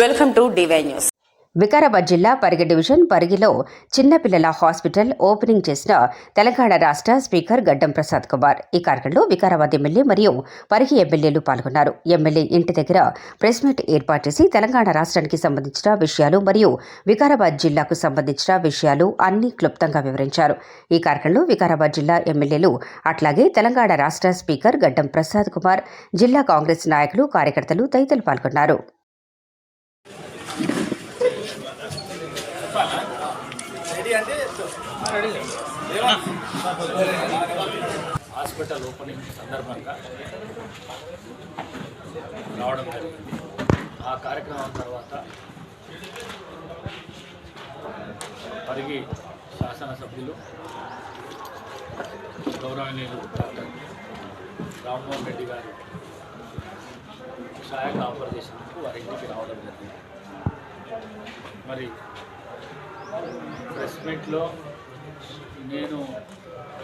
Welcome to DY news Vikarabad జిల్లా Parigi division పరిగిలో చిన్నపిల్లల hospital opening చేసిన తెలంగాణ రాష్ట్ర స్పీకర్ గడ్డం ప్రసాద్ కుమార్. ఈ కార్యక్రమంలో వికారాబాద్ ఎమ్మెల్యే మరియు పరిగి ఎమ్మెల్యేలు పాల్గొన్నారు. ఎమ్మెల్యే ఇంటి దగ్గర ప్రెస్ మీట్ ఏర్పాటు చేసి తెలంగాణ రాష్ట్రానికి సంబంధించిన విషయాలు మరియు వికారాబాద్ జిల్లాకు సంబంధించిన విషయాలు అన్ని క్లుప్తంగా వివరించారు. ఈ కార్యక్రమంలో వికారాబాద్ జిల్లా ఎమ్మెల్యేలు అట్లాగే తెలంగాణ రాష్ట్ర స్పీకర్ గడ్డం ప్రసాద్ కుమార్ జిల్లా కాంగ్రెస్ నాయకులు కార్యకర్తలు తదితరులు పాల్గొన్నారు. హాస్పిటల్ ఓపెనింగ్ సందర్భంగా రావడం జరిగింది. ఆ కార్యక్రమం తర్వాత పరిగి శాసనసభ్యులు గౌరవనీయులు డాక్టర్ రామ్మోహన్ రెడ్డి గారు సహాయక ఆఫర్ చేసినందుకు వారి ఇంటికి రావడం జరిగింది. మరి ప్రెస్ మీట్లో నేను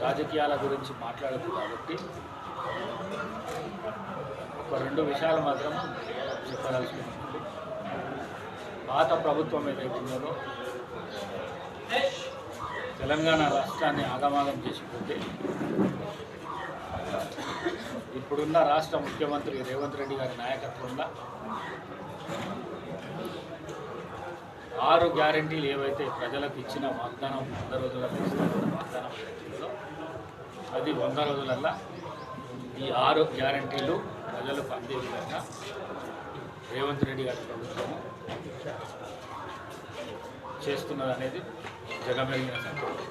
రాజకీయాల గురించి మాట్లాడదు కాబట్టి ఒక రెండు విషయాలు మాత్రం చెప్పదలుచుకున్నాను. పాత ప్రభుత్వం ఏదైతే తెలంగాణ రాష్ట్రాన్ని ఆగమాగం చేసిపోతే ఇప్పుడున్న రాష్ట్ర ముఖ్యమంత్రి రేవంత్ రెడ్డి గారి నాయకత్వంలో ఆరు గ్యారంటీలు ఏవైతే ప్రజలకు ఇచ్చిన వాగ్దానం వంద రోజులలో ఇస్తున్న వాగ్దానం అది వంద రోజులల్లా ఈ ఆరు గ్యారంటీలు ప్రజలకు అందే విధంగా రేవంత్ రెడ్డి గారి ప్రభుత్వము చేస్తున్నది అనేది జగమెరిగిన సంగతి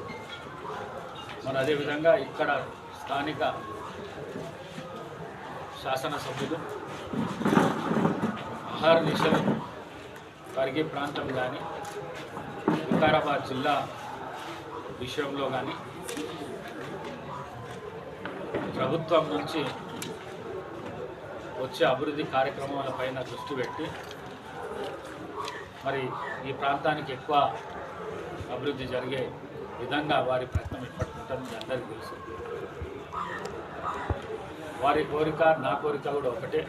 మరి అదేవిధంగా ఇక్కడ స్థానిక శాసనసభ్యులు ఆహార నిశలు పరిగే ప్రాంతం కానీ వికారాబాద్ జిల్లా విషయంలో కానీ ప్రభుత్వం నుంచి వచ్చే అభివృద్ధి కార్యక్రమాలపైన దృష్టి పెట్టి మరి ఈ ప్రాంతానికి ఎక్కువ అభివృద్ధి జరిగే విధంగా వారి ప్రయత్నం ఇప్పటికుంటుంది అందరికీ తెలుసు. వారి కోరిక నా కోరిక కూడా ఒకటే.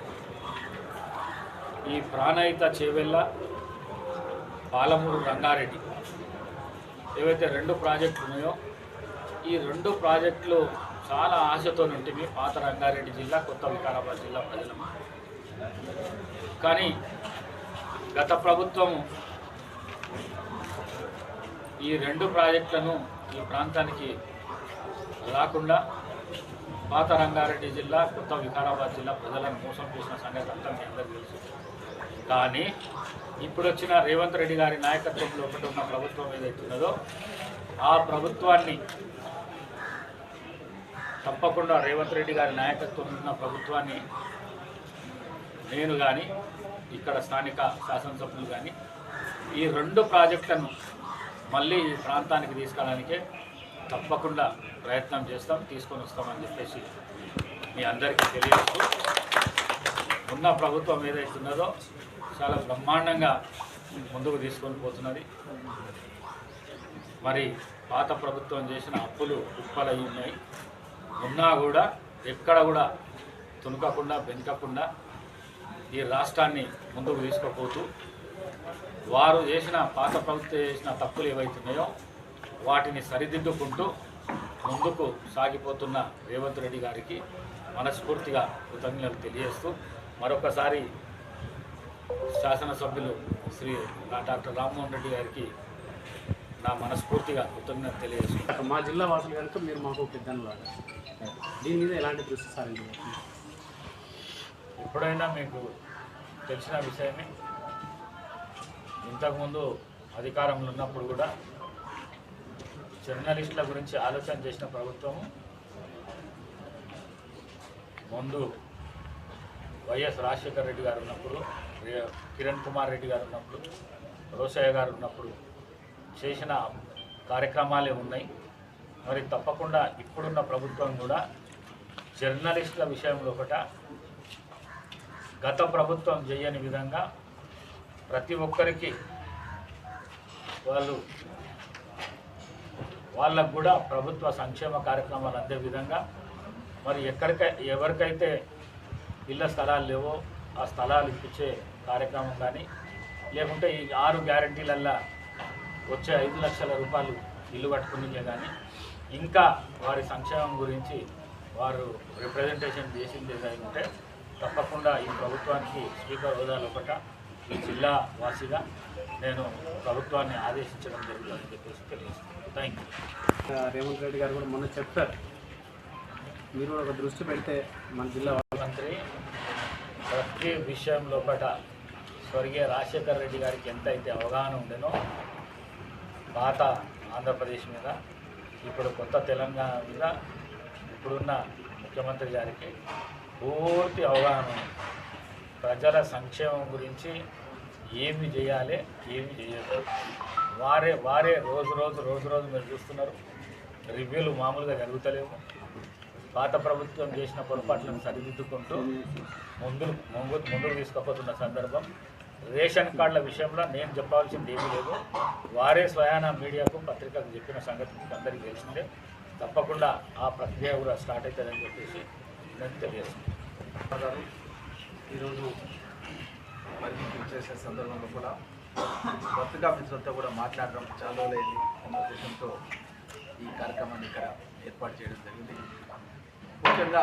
ఈ ప్రాణాయిత చేవెళ్ళ పాలమూరు రంగారెడ్డి. ఏవైతే రెండు ప్రాజెక్టులు ఉన్నాయో ఈ రెండు ప్రాజెక్టులు చాలా ఆశతో ఉంటుంది పాత రంగారెడ్డి జిల్లా కొత్త వికారాబాద్ జిల్లా ప్రజలమా? కానీ గత ప్రభుత్వం ఈ రెండు ప్రాజెక్టులను ఈ ప్రాంతానికి రాకుండా పాత రంగారెడ్డి జిల్లా కొత్త వికారాబాద్ జిల్లా ప్రజలను మోసం చేసిన సంగతి అంతా మీ అందరికీ తెలుసు. కానీ ఇప్పుడు వచ్చిన రేవంత్ రెడ్డి గారి నాయకత్వంలో ఒకటి ఉన్న ప్రభుత్వం ఏదైతే ఉన్నదో ఆ ప్రభుత్వాన్ని తప్పకుండా రేవంత్ రెడ్డి గారి నాయకత్వం ఉన్న ప్రభుత్వాన్ని నేను కానీ ఇక్కడ స్థానిక శాసనసభ్యులు కానీ ఈ రెండు ప్రాజెక్టులను మళ్ళీ ఈ ప్రాంతానికి తీసుకెళ్ళడానికే తప్పకుండా ప్రయత్నం చేస్తాం తీసుకొని వస్తామని చెప్పేసి మీ అందరికీ తెలియజేస్తూ ఉన్న ప్రభుత్వం ఏదైతే ఉన్నదో చాలా బ్రహ్మాండంగా ముందుకు తీసుకొని పోతున్నది. మరి పాత ప్రభుత్వం చేసిన అప్పులు కుప్పలయ్యి ఉన్నాయి. ఉన్నా కూడా ఎక్కడ కూడా తునకకుండా బెంకకుండా ఈ రాష్ట్రాన్ని ముందుకు తీసుకుపోతూ వారు చేసిన పాత ప్రభుత్వం చేసిన తప్పులు ఏవైతున్నాయో వాటిని సరిదిద్దుకుంటూ ముందుకు సాగిపోతున్న రేవంత్ రెడ్డి గారికి మనస్ఫూర్తిగా కృతజ్ఞతలు తెలియజేస్తూ మరొకసారి శాసనసభ్యులు శ్రీ డాక్టర్ రామ్మోహన్ రెడ్డి గారికి నా మనస్ఫూర్తిగా కృతజ్ఞత తెలియజేస్తున్నాను మా జిల్లా వాసులు కనుక మీరు మాకు పెద్దలు లాగా దీని మీద ఎలాంటి దృష్టి సారించబోతుంది ఎప్పుడైనా మీకు తెలిసిన విషయమే? ఇంతకుముందు అధికారంలో ఉన్నప్పుడు కూడా జర్నలిస్టుల గురించి ఆలోచన చేసిన ప్రభుత్వము ముందు వైఎస్ రాజశేఖర రెడ్డి గారు ఉన్నప్పుడు కిరణ్ కుమార్ రెడ్డి గారు ఉన్నప్పుడు రోసయ్య గారు ఉన్నప్పుడు చేసిన కార్యక్రమాలే ఉన్నాయి. మరి తప్పకుండా ఇప్పుడున్న ప్రభుత్వం కూడా జర్నలిస్టుల విషయంలో ఒకట గత ప్రభుత్వం చేయని విధంగా ప్రతి ఒక్కరికి వాళ్ళు వాళ్ళకు కూడా ప్రభుత్వ సంక్షేమ కార్యక్రమాలు అందే విధంగా మరి ఎక్కడికై ఎవరికైతే ఇళ్ళ స్థలాలు లేవో ఆ స్థలాలు ఇప్పించే కార్యక్రమం కానీ లేకుంటే ఈ ఆరు గ్యారంటీలల్లా వచ్చే ఐదు లక్షల రూపాయలు ఇల్లు కట్టుకునికే కానీ ఇంకా వారి సంక్షేమం గురించి వారు రిప్రజెంటేషన్ చేసింది ఏదైనా ఉంటే తప్పకుండా ఈ ప్రభుత్వానికి స్పీకర్ హోదాలో ఒకట ఈ జిల్లా వాసిగా నేను ప్రభుత్వాన్ని ఆదేశించడం జరుగుతుందని చెప్పేసి తెలియజేస్తున్నాను. థ్యాంక్ యూ రేవంత్ రెడ్డి గారు కూడా మొన్న చెప్పారు. మీరు కూడా ఒక దృష్టి పెడితే మన జిల్లా ముఖ్యమంత్రి ప్రతి విషయం లోపల స్వర్గీయ రాజశేఖర రెడ్డి గారికి ఎంతైతే అవగాహన ఉండేనో పాత ఆంధ్రప్రదేశ్ మీద ఇప్పుడు కొత్త తెలంగాణ మీద ఇప్పుడున్న ముఖ్యమంత్రి గారికి పూర్తి అవగాహన ఉంది. ప్రజల సంక్షేమం గురించి ఏమి చేయాలి ఏమి చేయకూడదు వారే వారే రోజు రోజు రోజు రోజు మీరు చూస్తున్నారు. రివ్యూలు మామూలుగా జరుగుతలేవు. పాత ప్రభుత్వం చేసిన పొరపాట్లను సరిదిద్దుకుంటూ ముందు ముందు ముందుకు తీసుకుపోతున్న సందర్భం. రేషన్ కార్డుల విషయంలో నేను చెప్పాల్సింది ఏమీ లేదు. వారే స్వయాన మీడియాకు పత్రికకు చెప్పిన సంగతి మీకు అందరికీ తెలిసిందే. తప్పకుండా ఆ ప్రక్రియ కూడా స్టార్ట్ అవుతుందని చెప్పేసి నేను తెలియజేస్తున్నాను. ఈరోజు మరికి చేసే సందర్భంలో కూడా పత్రికా మిత్రులతో కూడా మాట్లాడడం చాలా రోజులైంది. అన్న ఉద్దేశంతో ఈ కార్యక్రమాన్ని ఇక్కడ ఏర్పాటు చేయడం జరిగింది. ముఖ్యంగా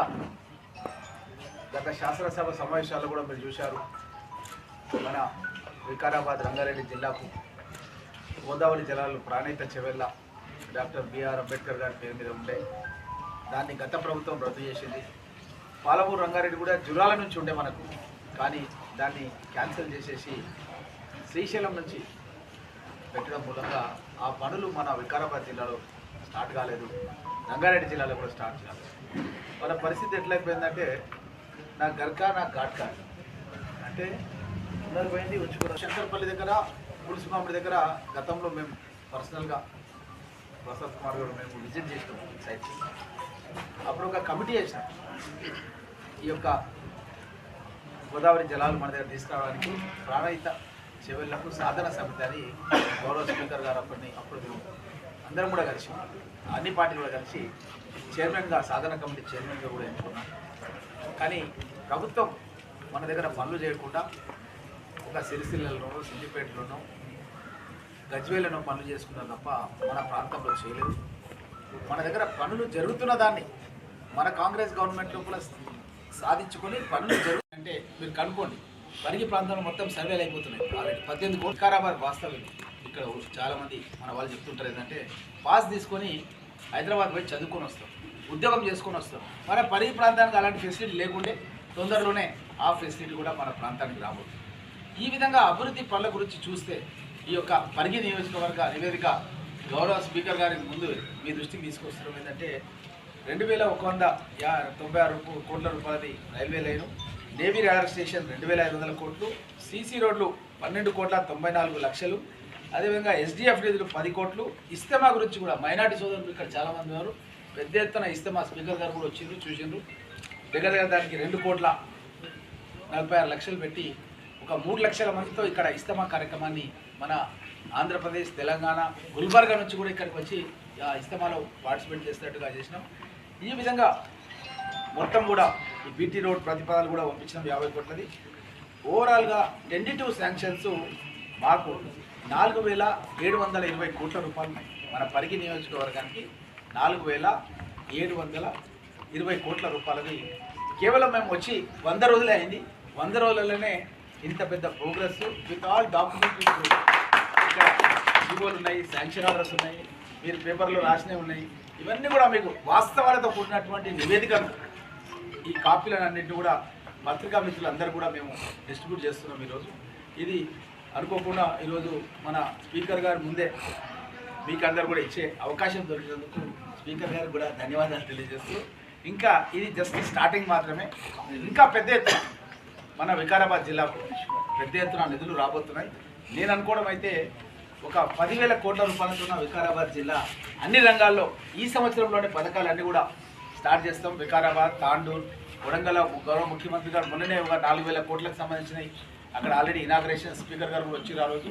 గత శాసనసభ సమావేశాల్లో కూడా మీరు చూశారు. మన వికారాబాద్ రంగారెడ్డి జిల్లాకు గోదావరి జలాలు ప్రాణీత చెవెళ్ళ డాక్టర్ బిఆర్ అంబేద్కర్ గారి పేరు మీద ఉండే దాన్ని గత ప్రభుత్వం రద్దు చేసింది. పాలమూరు రంగారెడ్డి కూడా జురాల నుంచి ఉండే మనకు కానీ దాన్ని క్యాన్సిల్ చేసేసి శ్రీశైలం నుంచి పెట్టడం మూలంగా ఆ పనులు మన వికారాబాద్ జిల్లాలో స్టార్ట్ కాలేదు. రంగారెడ్డి జిల్లాలో కూడా స్టార్ట్ కాలేదు. మన పరిస్థితి ఎట్లయిపోయిందంటే నా గర్కా నా ఘాట్కా అంటే ఉన్నది పోయింది ఉంచుకున్నాం శంకర్పల్లి దగ్గర పులుసుమామిడి దగ్గర గతంలో మేము పర్సనల్గా ప్రసాద్ కుమార్ గారు మేము విజిట్ చేసినాం సైట్ అప్పుడు ఒక కమిటీ వేసినాం. ఈ యొక్క గోదావరి జలాలు మన దగ్గర తీసుకురావడానికి ప్రాణహిత చెవెళ్ళకు సాధన సమితి అని గౌరవ స్పీకర్ గారు అప్పటిని అప్పుడు అందరం కూడా కలిసి అన్ని పార్టీలు కూడా కలిసి చైర్మన్గా సాధన కమిటీ చైర్మన్గా కూడా ఎన్నుకున్నాం కానీ ప్రభుత్వం మన దగ్గర పనులు చేయకుండా ఒక సిరిసిల్లలోనో సిద్దిపేటలోనో గజ్వేలను పనులు చేసుకున్నారు తప్ప మన ప్రాంతంలో చేయలేదు. మన దగ్గర పనులు జరుగుతున్న దాన్ని మన కాంగ్రెస్ గవర్నమెంట్ లోపల సాధించుకొని పనులు జరుగు అంటే మీరు కనుక్కోండి. పరిగి ప్రాంతంలో మొత్తం సర్వేలు అయిపోతున్నాయి. ఆల్రెడీ పద్దెనిమిది కోట్ల. వికారాబాద్ వాస్తవం ఇక్కడ చాలామంది మన వాళ్ళు చెప్తుంటారు ఏంటంటే పాస్ తీసుకొని హైదరాబాద్ పోయి చదువుకొని వస్తాం ఉద్యోగం చేసుకొని వస్తాం. మన పరిగి ప్రాంతానికి అలాంటి ఫెసిలిటీ లేకుంటే తొందరలోనే ఆ ఫెసిలిటీ కూడా మన ప్రాంతానికి రాబోతుంది. ఈ విధంగా అభివృద్ధి పనుల గురించి చూస్తే ఈ యొక్క పరిగి నియోజకవర్గ నివేదిక గౌరవ స్పీకర్ గారి ముందు మీ దృష్టికి తీసుకొస్తున్నాం. ఏంటంటే రెండు వేల ఒక వంద యా తొంభై ఆరు కోట్ల రూపాయలది railway line navy radar station రెండు వేల ఐదు వందల కోట్లు సీసీ రోడ్లు పన్నెండు కోట్ల తొంభై నాలుగు లక్షలు అదేవిధంగా ఎస్డిఎఫ్ నిధులు పది కోట్లు. ఇస్తమా గురించి కూడా మైనార్టీ సోదరులు ఇక్కడ చాలామంది ఉన్నారు. పెద్ద ఎత్తున ఇస్తమా స్పీకర్ గారు కూడా వచ్చిండ్రు చూసిండ్రు. దగ్గర దగ్గర దానికి రెండు కోట్ల నలభై ఆరు లక్షలు పెట్టి ఒక మూడు లక్షల మందితో ఇక్కడ ఇస్తమా కార్యక్రమాన్ని మన ఆంధ్రప్రదేశ్ తెలంగాణ గుల్బర్గా నుంచి కూడా ఇక్కడికి వచ్చి ఆ ఇస్తమాలో పార్టిసిపేట్ చేసినట్టుగా చేసినాం. ఈ విధంగా మొత్తం కూడా ఈ బీటీ రోడ్ ప్రతిపాదనలు కూడా పంపించినాం యాభై కోట్లది. ఓవరాల్గా టెండిటివ్ శాంక్షన్స్ మాకు నాలుగు వేల ఏడు వందల ఇరవై కోట్ల రూపాయలు ఉన్నాయి. మన పరిగి నియోజకవర్గానికి నాలుగు వేల ఏడు వందల ఇరవై కోట్ల రూపాయలది. కేవలం మేము వచ్చి వంద రోజులే అయింది. వంద రోజులలోనే ఇంత పెద్ద ప్రోగ్రెస్ విత్ ఆల్ డాక్యుమెంటరీ జీవోలు ఉన్నాయి శాంక్షన్ ఆర్డర్స్ ఉన్నాయి మీరు పేపర్లో రాసినవి ఉన్నాయి. ఇవన్నీ కూడా మీకు వాస్తవాలతో కూడినటువంటి నివేదికను ఈ కాపీలను అన్నింటినీ కూడా పత్రికా మిత్రులందరూ కూడా మేము డిస్ట్రిబ్యూట్ చేస్తున్నాం ఈరోజు. ఇది అనుకోకుండా ఈరోజు మన స్పీకర్ గారు ముందే మీకు అందరు కూడా ఇచ్చే అవకాశం దొరికినందుకు స్పీకర్ గారికి కూడా ధన్యవాదాలు తెలియజేస్తూ ఇంకా ఇది జస్ట్ స్టార్టింగ్ మాత్రమే. ఇంకా పెద్ద ఎత్తున మన వికారాబాద్ జిల్లాకు పెద్ద ఎత్తున నిధులు రాబోతున్నాయి. నేను అనుకోవడం అయితే ఒక పదివేల కోట్ల రూపాయలతో ఉన్న వికారాబాద్ జిల్లా అన్ని రంగాల్లో ఈ సంవత్సరంలోనే పథకాలన్నీ కూడా స్టార్ట్ చేస్తాం. వికారాబాద్ తాండూర్ వరంగల్ గౌరవ ముఖ్యమంత్రి గారు మొన్ననే ఒక నాలుగు వేల కోట్లకు సంబంధించినవి అక్కడ ఆల్రెడీ ఇనాగ్రేషన్ స్పీకర్ గారు కూడా వచ్చి ఆ రోజు.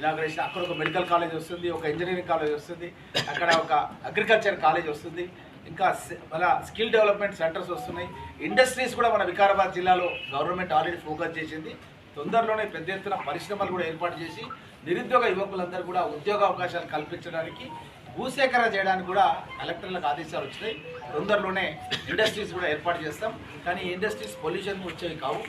ఇనాగ్రేషన్ అక్కడ ఒక మెడికల్ కాలేజ్ వస్తుంది ఒక ఇంజనీరింగ్ కాలేజ్ వస్తుంది అక్కడ ఒక అగ్రికల్చర్ కాలేజ్ వస్తుంది ఇంకా మన స్కిల్ డెవలప్మెంట్ సెంటర్స్ వస్తున్నాయి. ఇండస్ట్రీస్ కూడా మన వికారాబాద్ జిల్లాలో గవర్నమెంట్ ఆల్రెడీ ఫోకస్ చేసింది. తొందరలోనే పెద్ద ఎత్తున పరిశ్రమలు కూడా ఏర్పాటు చేసి నిరుద్యోగ యువకులందరూ కూడా ఉద్యోగ అవకాశాలు కల్పించడానికి భూసేకరణ చేయడానికి కూడా కలెక్టర్లకు ఆదేశాలు వచ్చినాయి. తొందరలోనే ఇండస్ట్రీస్ కూడా ఏర్పాటు చేస్తాం. కానీ ఇండస్ట్రీస్ పొల్యూషన్ వచ్చేవి కావు.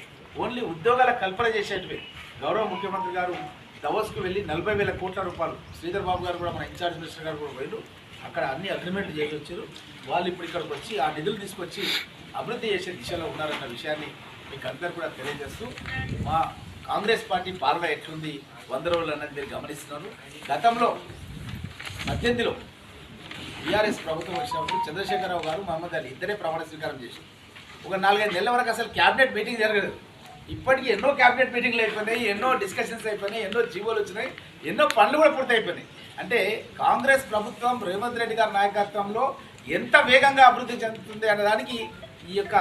ఓన్లీ ఉద్యోగాల కల్పన చేసేటివి. గౌరవ ముఖ్యమంత్రి గారు దవస్కు వెళ్ళి నలభై వేల కోట్ల రూపాయలు శ్రీధర్ బాబు గారు కూడా మన ఇన్ఛార్జ్ మినిస్టర్ గారు కూడా పోయారు అక్కడ అన్ని అగ్రిమెంట్ చేసి వచ్చారు వాళ్ళు ఇప్పుడు ఇక్కడికి వచ్చి ఆ నిధులు తీసుకొచ్చి అభివృద్ధి చేసే దిశలో ఉన్నారన్న విషయాన్ని మీకు అందరు కూడా తెలియజేస్తూ మా కాంగ్రెస్ పార్టీ పాలన ఎట్లుంది వంద రోజులు అన్నది మీరు గమనిస్తున్నారు. గతంలో పద్దెనిమిదిలో టీఆర్ఎస్ ప్రభుత్వం వచ్చినప్పుడు చంద్రశేఖరరావు గారు మహమ్మద్ అలీ ఇద్దరే ప్రమాణ స్వీకారం చేశారు. ఒక నాలుగైదు నెలల వరకు అసలు క్యాబినెట్ మీటింగ్ జరగలేదు. ఇప్పటికీ ఎన్నో క్యాబినెట్ మీటింగ్లు అయిపోయినాయి ఎన్నో డిస్కషన్స్ అయిపోయినాయి ఎన్నో జీవోలు వచ్చినాయి ఎన్నో పనులు కూడా పూర్తి అయిపోయినాయి అంటే కాంగ్రెస్ ప్రభుత్వం రేవంత్ రెడ్డి గారి నాయకత్వంలో ఎంత వేగంగా అభివృద్ధి చెందుతుంది అన్నదానికి ఈ యొక్క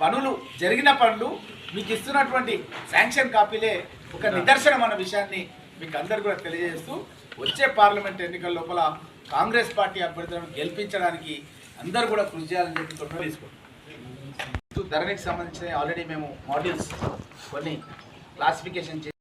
పనులు జరిగిన పనులు మీకు ఇస్తున్నటువంటి శాంక్షన్ కాపీలే ఒక నిదర్శనం అన్న విషయాన్ని మీకు అందరు కూడా తెలియజేస్తూ వచ్చే పార్లమెంట్ ఎన్నికల లోపల కాంగ్రెస్ పార్టీ అభ్యర్థులను గెలిపించడానికి అందరూ కూడా కృషి చేయాలని చెప్పి తీసుకోండి. ధరణికి సంబంధించిన ఆల్రెడీ మేము మాడ్యూల్స్ కొన్ని క్లాసిఫికేషన్ చేసి